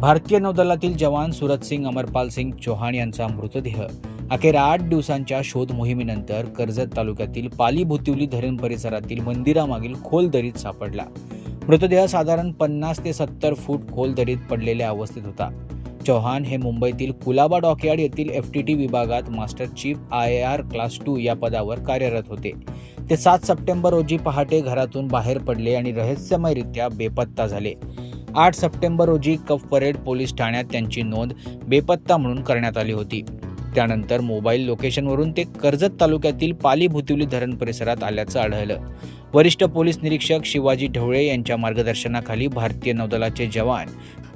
भारतीय नौदलातील जवान सुरत सिंग अमरपाल सिंग चौहान यांचा मृतदेह. अखेर आठ दिवसांच्या शोध मोहिमेनंतर कर्जत तालुक्यातील पाली भुतिवली धरण परिसरातील मंदिरामागील खोल दरीत सापडला. मृतदेह साधारण पन्नास ते सत्तर फूट खोल दरीत पडलेल्या अवस्थेत होता. चौहान हे मुंबईतील कुलाबा डॉकयार्ड येथील एफ टी टी विभागात master chief I R class two या पदावर कार्यरत होते. ते सात सप्टेंबर रोजी पहाटे घरातून बाहेर पडले आणि रहस्यमयरित्या बेपत्ता झाले. आठ सप्टेंबर रोजी कफ परेड पोलीस ठाण्यात त्यांची नोंद बेपत्ता म्हणून करण्यात आली होती. त्यानंतर मोबाईल लोकेशनवरून ते कर्जत तालुक्यातील पाली भुतिवली धरण परिसरात आल्याचं आढळलं. वरिष्ठ पोलीस निरीक्षक शिवाजी ढवळे यांच्या मार्गदर्शनाखाली भारतीय नौदलाचे जवान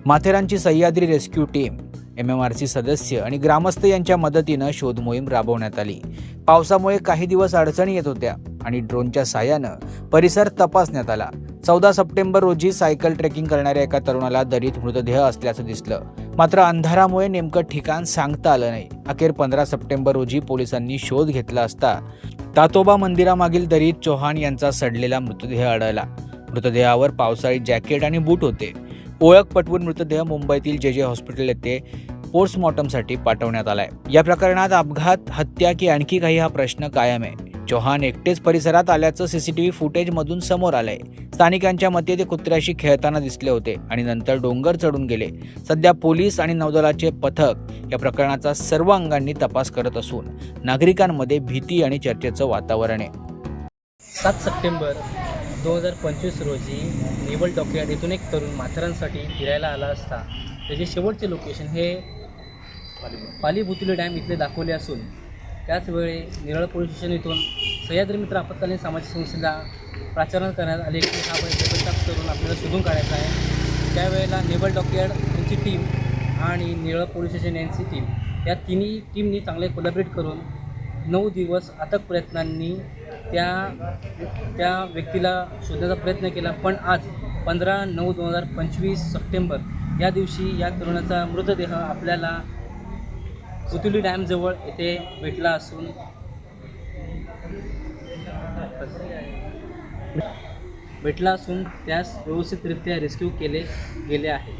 माथेरानची Sahyadri rescue team M M R C सदस्य आणि ग्रामस्थ यांच्या मदतीनं शोध मोहीम राबवण्यात आली. पावसामुळे काही दिवस अडचणी येत होत्या आणि ड्रोनच्या साह्यानं परिसर तपासण्यात आला. चौदा सप्टेंबर रोजी सायकल ट्रेकिंग करणाऱ्या एका तरुणाला दरीत मृतदेह असल्याचं दिसलं. मात्र अंधारामुळे नेमकं ठिकाण सांगता आलं नाही. अखेर पंधरा सप्टेंबर रोजी पोलिसांनी शोध घेतला असता तातोबा मंदिरामागील दरीत चौहान यांचा सडलेला मृतदेह आढळला. मृतदेहावर पावसाळी जॅकेट आणि बूट होते. ओळख पटवून मृतदेह मुंबईतील जे जे हॉस्पिटल येथे पोस्टमॉर्टमसाठी पाठवण्यात आलाय. या प्रकरणात अपघात हत्या की आणखी काही हा प्रश्न कायम आहे. चौहान एकटेच परिसरात आल्याचं सीसीटीव्ही फुटेजमधून समोर आलंय. स्थानिकांच्या मते ते कुत्र्याशी खेळताना दिसले होते आणि नंतर डोंगर चढून गेले. सध्या पोलीस आणि नौदलाचे पथक या प्रकरणाचा सर्व अंगांनी तपास करत असून नागरिकांमध्ये भीती आणि चर्चेचं वातावरण आहे. सात सप्टेंबर दोन हजार पंचवीस रोजी नेवल डॉकयार्ड येथून एक तरुण माथेरांसाठी फिरायला आला असता. त्याचे शेवटचे लोकेशन हे पालीभुतुली डॅम इथले दाखवले असून त्याचवेळी निरळ पोलीस स्टेशन इथून सह्याद्री मित्र आपत्कालीन सामाजिक संस्थेला प्राचारण करण्यात आले की हा प्रयत्न करून आपल्याला शोधून काढायचा आहे. त्यावेळेला नेबल डॉकयार्ड यांची टीम आणि निरळ पोलीस स्टेशन यांची टीम या तिन्ही टीमनी चांगले कोलॅबरेट करून नऊ दिवस अथक प्रयत्नांनी त्या त्या व्यक्तीला शोधण्याचा प्रयत्न केला. पण आज पंधरा नऊ दोन हजार पंचवीस सप्टेंबर या दिवशी या तरुणाचा मृतदेह आपल्याला पुतुली डॅमजवळ येथे भेटला असून भेटला असून त्यास व्यवस्थितरित्या रेस्क्यू केले गेले आहे.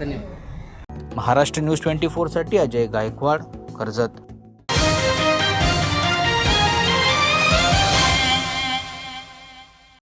धन्यवाद. महाराष्ट्र न्यूज ट्वेंटी फोरसाठी अजय गायकवाड कर्जत.